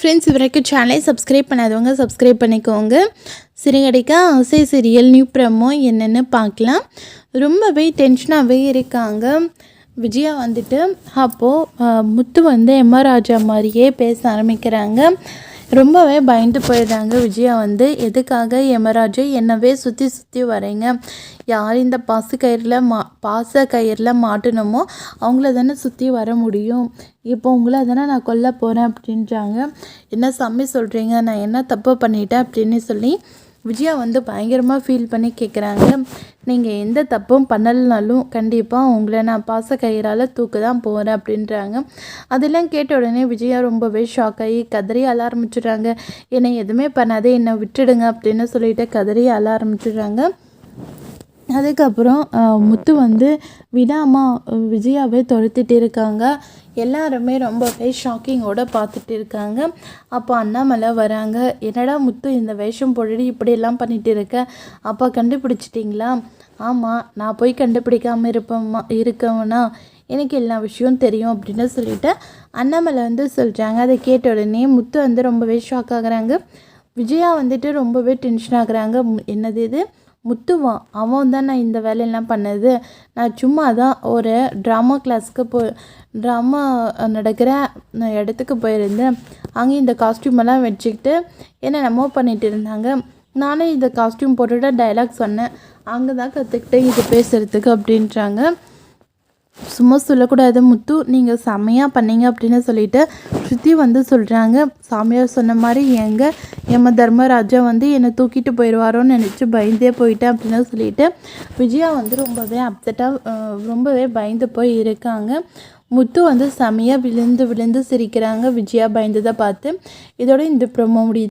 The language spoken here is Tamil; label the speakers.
Speaker 1: ஃப்ரெண்ட்ஸ் இது வரைக்கும் சேனலை சப்ஸ்கிரைப் பண்ணாதவங்க சப்ஸ்கிரைப் பண்ணிக்கோங்க. சிறுகடைக்கா ஆசை சீரியல் நியூ ப்ரமோ என்னென்னு பார்க்கலாம். ரொம்பவே டென்ஷனாகவே இருக்காங்க. விஜயா வந்துட்டு அப்போது முத்து வந்து எம்ஆர் ராஜா மாதிரியே பேச ஆரம்பிக்கிறாங்க. ரொம்பவே பயந்து போயிடுறாங்க. விஜயா வந்து எதுக்காக யமராஜை என்னவே சுற்றி சுற்றி வரீங்க யார் இந்த பாசு கயிறில் மா பாச கயிறில் மாட்டணுமோ அவங்கள தானே சுற்றி வர முடியும். இப்போ உங்களை தானே நான் கொல்ல போகிறேன் அப்படின்றாங்க. என்ன சாமி சொல்கிறீங்க நான் என்ன தப்பு பண்ணிட்டேன்? அப்படின்னு சொல்லி விஜயா வந்து பயங்கரமாக ஃபீல் பண்ணி கேட்குறாங்க நீங்கள் எந்த தப்பும் பண்ணலைனாலும் கண்டிப்பாக உங்களை நான் பாச கயிறால் தூக்கு தான் போகிறேன் அப்படின்றாங்க. அதெல்லாம் கேட்ட உடனே விஜயா ரொம்பவே ஷாக் ஆகி கதறி அழ ஆரம்பிச்சிடுறாங்க. என்னை எதுவுமே பண்ணாதே என்னை விட்டுடுங்க அப்படின்னு சொல்லிட்டு கதறி அழ ஆரம்பிச்சிடுறாங்க. அதுக்கப்புறம் முத்து வந்து விடாமல் விஜயாவே துரத்திட்டு இருக்காங்க. எல்லாருமே ரொம்பவே ஷாக்கிங்கோடு பார்த்துட்டு இருக்காங்க. அப்போ அண்ணாமலை வராங்க. என்னடா முத்து இந்த வேஷம் போட்டுட்டு இப்படியெல்லாம் பண்ணிகிட்டு இருக்க? அப்பா கண்டுபிடிச்சிட்டிங்களா? ஆமாம் நான் போய் கண்டுபிடிக்காமல் இருப்பேம்மா இருக்கவனா எனக்கு எல்லா விஷயம் தெரியும் அப்படின்னு சொல்லிட்டு அண்ணாமலை வந்து சொல்கிறாங்க அதை கேட்ட உடனே முத்து வந்து ரொம்பவே ஷாக் ஆகுறாங்க. விஜயா வந்துட்டு ரொம்பவே டென்ஷன் ஆகுறாங்க. என்னது இது? முத்துவான். அவன் தான் நான் இந்த வேலையெல்லாம் பண்ணது. நான் சும்மா தான் ஒரு ட்ராமா கிளாஸ்க்கு போ ட்ராமா நடக்கிற இடத்துக்கு போயிருந்தேன். அங்கே இந்த காஸ்டியூம் எல்லாம் வச்சுக்கிட்டு என்ன நம்ம பண்ணிகிட்டு இருந்தாங்க. நானும் இந்த காஸ்டியூம் போட்டுட்டு டைலாக் சொன்னேன். அங்கே தான் கற்றுக்கிட்டேன் இது பேசுகிறதுக்கு அப்படின்றாங்க. சும்மா சொல்லக்கூடாது முத்து நீங்கள் செம்மையாக பண்ணீங்க அப்படின்னு சொல்லிட்டு ஸ்ருதி வந்து சொல்கிறாங்க சாமியார் சொன்ன மாதிரி எங்கள் யம தர்மராஜா வந்து என்னை தூக்கிட்டு போயிடுவாரோன்னு நினச்சி பயந்தே போயிட்டேன் அப்படின்னு சொல்லிட்டு விஜயா வந்து ரொம்பவே அப்செட்டாக ரொம்பவே பயந்து போய் இருக்காங்க. முத்து வந்து செமையாக விழுந்து விழுந்து சிரிக்கிறாங்க. விஜயா பயந்ததை பார்த்து இதோட இந்த ப்ரொமோ முடியுது.